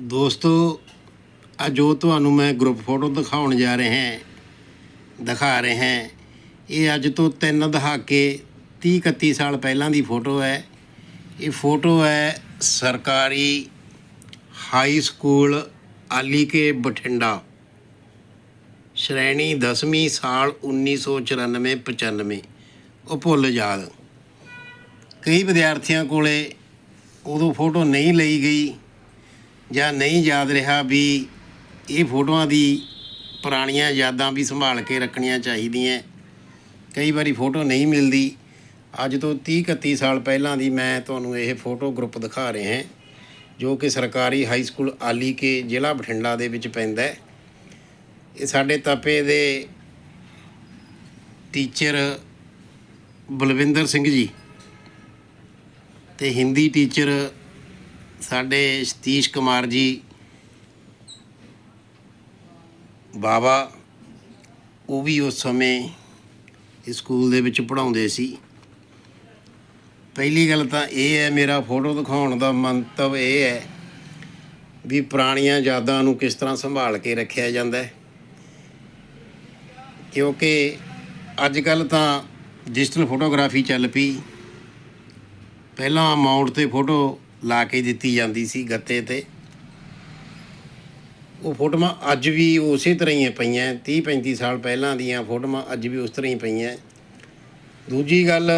ਦੋਸਤੋ ਆ ਜੋ ਤੁਹਾਨੂੰ ਮੈਂ ਗਰੁੱਪ ਫੋਟੋ ਦਿਖਾਉਣ ਜਾ ਰਹੇ ਹਾਂ, ਦਿਖਾ ਰਹੇ ਹਾਂ। ਇਹ ਅੱਜ ਤੋਂ ਤਿੰਨ ਦਹਾਕੇ 30 31 ਸਾਲ ਪਹਿਲਾਂ ਦੀ ਫੋਟੋ ਹੈ। ਇਹ ਫੋਟੋ ਹੈ ਸਰਕਾਰੀ ਹਾਈ ਸਕੂਲ ਆਲੀ ਕੇ ਬਠਿੰਡਾ। ਸ਼੍ਰੇਣੀ 10ਵੀਂ ਸਾਲ 1994 95 ਉਹ ਭੁੱਲ ਯਾਦ ਕਈ ਵਿਦਿਆਰਥੀਆਂ ਕੋਲੇ ਉਦੋਂ ਫੋਟੋ ਨਹੀਂ ਲਈ ਗਈ। ਜਾਂ ਨਹੀਂ ਯਾਦ ਰਿਹਾ ਵੀ ਇਹ ਫੋਟੋਆਂ ਦੀ ਪੁਰਾਣੀਆਂ ਯਾਦਾਂ ਵੀ ਸੰਭਾਲ ਕੇ ਰੱਖਣੀਆਂ ਚਾਹੀਦੀਆਂ। ਕਈ ਵਾਰੀ ਫੋਟੋ ਨਹੀਂ ਮਿਲਦੀ। ਅੱਜ ਤੋਂ 30 31 ਸਾਲ ਪਹਿਲਾਂ ਦੀ ਮੈਂ ਤੁਹਾਨੂੰ ਇਹ ਫੋਟੋ ਗਰੁੱਪ ਦਿਖਾ ਰਹੇ ਹਾਂ, ਜੋ ਕਿ ਸਰਕਾਰੀ ਹਾਈ ਸਕੂਲ ਆਲੀ ਕੇ ਜ਼ਿਲ੍ਹਾ ਬਠਿੰਡਾ ਦੇ ਵਿੱਚ ਪੈਂਦਾ ਹੈ। ਇਹ ਸਾਡੇ ਤਾਪੇ ਦੇ ਟੀਚਰ ਬਲਵਿੰਦਰ ਸਿੰਘ ਜੀ ਤੇ ਹਿੰਦੀ ਟੀਚਰ ਸਾਡੇ ਸਤੀਸ਼ ਕੁਮਾਰ ਜੀ, ਬਾਬਾ, ਉਹ ਵੀ ਉਸ ਸਮੇਂ ਸਕੂਲ ਦੇ ਵਿੱਚ ਪੜ੍ਹਾਉਂਦੇ ਸੀ। ਪਹਿਲੀ ਗੱਲ ਤਾਂ ਇਹ ਹੈ, ਮੇਰਾ ਫੋਟੋ ਦਿਖਾਉਣ ਦਾ ਮੰਤਵ ਇਹ ਹੈ ਵੀ ਪੁਰਾਣੀਆਂ ਯਾਦਾਂ ਨੂੰ ਕਿਸ ਤਰ੍ਹਾਂ ਸੰਭਾਲ ਕੇ ਰੱਖਿਆ ਜਾਂਦਾ ਹੈ। ਕਿਉਂਕਿ ਅੱਜ ਕੱਲ ਤਾਂ ਡਿਜੀਟਲ ਫੋਟੋਗ੍ਰਾਫੀ ਚੱਲ ਪਈ। ਪਹਿਲਾਂ ਮਾਊਂਟ ਤੇ ਫੋਟੋ ਲਾ ਕੇ ਦਿੱਤੀ ਜਾਂਦੀ ਸੀ ਗੱਤੇ ਤੇ। ਉਹ ਫੋਟੋਆਂ ਅੱਜ ਵੀ ਉਸੇ ਤਰ੍ਹਾਂ ਹੀ ਪਈਆਂ 30 35 ਸਾਲ ਪਹਿਲਾਂ ਦੀਆਂ ਫੋਟੋਆਂ ਅੱਜ ਵੀ ਉਸ ਤਰ੍ਹਾਂ ਹੀ ਪਈਆਂ। ਦੂਜੀ ਗੱਲ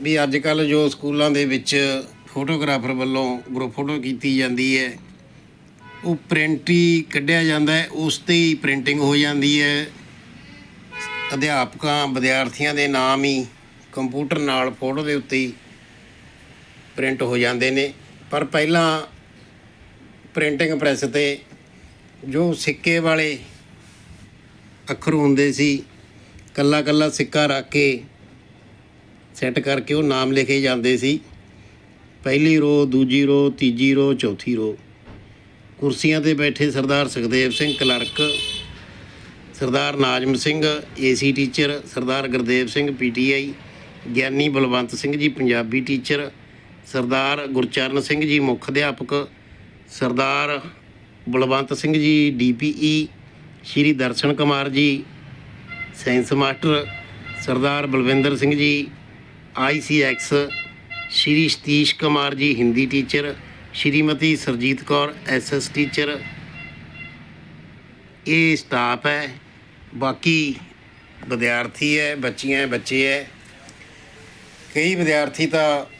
ਵੀ ਅੱਜ ਕੱਲ ਜੋ ਸਕੂਲਾਂ ਦੇ ਵਿੱਚ ਫੋਟੋਗ੍ਰਾਫਰ ਵੱਲੋਂ ਗਰੁੱਪ ਫੋਟੋ ਕੀਤੀ ਜਾਂਦੀ ਹੈ, ਉਹ ਪ੍ਰਿੰਟ ਹੀ ਕੱਢਿਆ ਜਾਂਦਾ ਹੈ, ਉਸ ਤੇ ਹੀ ਪ੍ਰਿੰਟਿੰਗ ਹੋ ਜਾਂਦੀ ਹੈ। ਅਧਿਆਪਕਾਂ, ਵਿਦਿਆਰਥੀਆਂ ਦੇ ਨਾਮ ਹੀ ਕੰਪਿਊਟਰ ਨਾਲ ਫੋਟੋ ਦੇ ਉੱਤੇ ਹੀ ਪ੍ਰਿੰਟ ਹੋ ਜਾਂਦੇ ਨੇ। ਪਰ ਪਹਿਲਾਂ ਪ੍ਰਿੰਟਿੰਗ ਪ੍ਰੈਸ ਤੇ ਜੋ ਸਿੱਕੇ ਵਾਲੇ ਅੱਖਰ ਹੁੰਦੇ ਸੀ, ਕੱਲਾ ਕੱਲਾ ਸਿੱਕਾ ਰੱਖ ਕੇ ਸੈੱਟ ਕਰਕੇ ਉਹ ਨਾਮ ਲਿਖੇ ਜਾਂਦੇ ਸੀ। ਪਹਿਲੀ ਰੋ, ਦੂਜੀ ਰੋ, ਤੀਜੀ ਰੋ, ਚੌਥੀ ਰੋ। ਕੁਰਸੀਆਂ ਤੇ ਬੈਠੇ Sardar Sukhdev Singh clerk, Sardar Najam Singh, AC teacher, Sardar Gurdev Singh PTI Giani Balwant Singh ji, Punjabi teacher Sardar Gurcharan Singh ji ਮੁੱਖ ਅਧਿਆਪਕ, ਸਰਦਾਰ ਬਲਵੰਤ ਸਿੰਘ ਜੀ ਡੀਪੀਈ, ਸ਼੍ਰੀ Darshan Kumar ji, science master, Sardar Balwinder Singh ji ਆਈਸੀਐਕਸ Shri Satish Kumar ji Hindi teacher, Shrimati Surjit Kaur SS teacher. ਇਹ staff ਹੈ, ਬਾਕੀ ਵਿਦਿਆਰਥੀ ਹੈ, ਬੱਚੀਆਂ ਹੈ ਬੱਚੇ ਹੈ। ਕਈ ਵਿਦਿਆਰਥੀ ਤਾਂ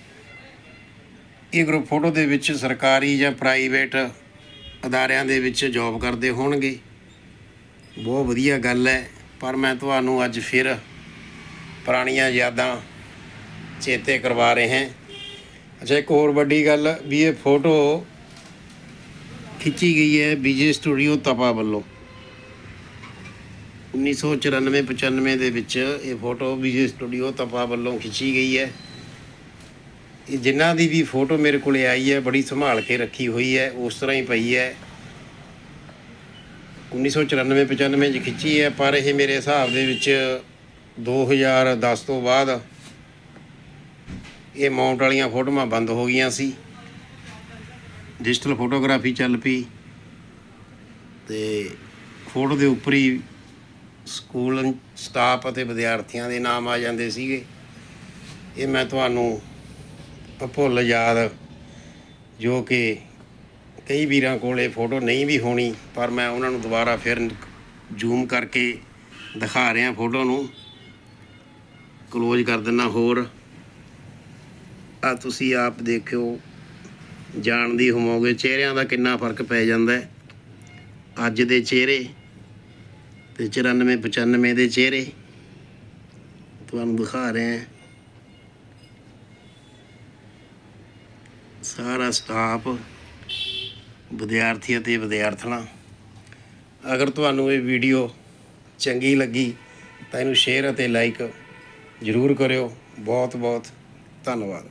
ਇਹ ਗਰੁੱਪ ਫੋਟੋ ਦੇ ਵਿੱਚ ਸਰਕਾਰੀ ਜਾਂ ਪ੍ਰਾਈਵੇਟ ਅਦਾਰਿਆਂ ਦੇ ਵਿੱਚ ਜੌਬ ਕਰਦੇ ਹੋਣਗੇ। ਬਹੁਤ ਵਧੀਆ ਗੱਲ ਹੈ, ਪਰ ਮੈਂ ਤੁਹਾਨੂੰ ਅੱਜ ਫਿਰ ਪੁਰਾਣੀਆਂ ਯਾਦਾਂ ਚੇਤੇ ਕਰਵਾ ਰਹੇ ਹਾਂ। ਅੱਛਾ, ਇੱਕ ਹੋਰ ਵੱਡੀ ਗੱਲ ਵੀ ਇਹ ਫੋਟੋ ਖਿੱਚੀ ਗਈ ਹੈ ਬੀਜੇ ਸਟੂਡੀਓ ਤਪਾ ਵੱਲੋਂ। 1994 95 ਦੇ ਵਿੱਚ ਇਹ ਫੋਟੋ ਵਿਜੇ ਸਟੂਡੀਓ ਤਪਾ ਵੱਲੋਂ ਖਿੱਚੀ ਗਈ ਹੈ। ਇਹ ਜਿਨ੍ਹਾਂ ਦੀ ਵੀ ਫੋਟੋ ਮੇਰੇ ਕੋਲੇ ਆਈ ਹੈ, ਬੜੀ ਸੰਭਾਲ ਕੇ ਰੱਖੀ ਹੋਈ ਹੈ, ਉਸ ਤਰ੍ਹਾਂ ਹੀ ਪਈ ਹੈ। 1994 95 ਚ ਖਿੱਚੀ ਹੈ, ਪਰ ਇਹ ਮੇਰੇ ਹਿਸਾਬ ਦੇ ਵਿੱਚ 2010 ਤੋਂ ਬਾਅਦ ਇਹ ਮਾਊਂਟ ਵਾਲੀਆਂ ਫੋਟੋਆਂ ਬੰਦ ਹੋ ਗਈਆਂ ਸੀ। ਡਿਜੀਟਲ ਫੋਟੋਗ੍ਰਾਫੀ ਚੱਲ ਪਈ ਤੇ ਫੋਟੋ ਦੇ ਉੱਪਰ ਹੀ ਸਕੂਲ, ਸਟਾਫ ਅਤੇ ਵਿਦਿਆਰਥੀਆਂ ਦੇ ਨਾਮ ਆ ਜਾਂਦੇ ਸੀਗੇ। ਇਹ ਮੈਂ ਤੁਹਾਨੂੰ ਭੁੱਲ ਯਾਦ ਜੋ ਕਿ ਕਈ ਵੀਰਾਂ ਕੋਲੇ ਫੋਟੋ ਨਹੀਂ ਵੀ ਹੋਣੀ, ਪਰ ਮੈਂ ਉਹਨਾਂ ਨੂੰ ਦੁਬਾਰਾ ਫਿਰ ਜ਼ੂਮ ਕਰਕੇ ਦਿਖਾ ਰਿਹਾ ਫੋਟੋ ਨੂੰ। ਕਲੋਜ਼ ਕਰ ਦਿੰਨਾ ਹੋਰ। ਆ ਤੁਸੀਂ ਆਪ ਦੇਖਿਓ, ਜਾਣਦੀ ਹੋਵੋਗੇ ਚਿਹਰਿਆਂ ਦਾ ਕਿੰਨਾ ਫ਼ਰਕ ਪੈ ਜਾਂਦਾ ਅੱਜ ਦੇ ਚਿਹਰੇ ਤੇ 94 95 ਦੇ ਚਿਹਰੇ। ਤੁਹਾਨੂੰ ਦਿਖਾ ਰਹੇ ਹਾਂ। ਸਾਰਾ ਸਟਾਫ ਵਿਦਿਆਰਥੀ ਅਤੇ ਵਿਦਿਆਰਥਣਾਂ। ਅਗਰ ਤੁਹਾਨੂੰ ਇਹ ਵੀਡੀਓ ਚੰਗੀ ਲੱਗੀ, ਤਾਂ ਇਹਨੂੰ ਸ਼ੇਅਰ ਅਤੇ ਲਾਈਕ ਜ਼ਰੂਰ ਕਰਿਓ। ਬਹੁਤ ਬਹੁਤ ਧੰਨਵਾਦ।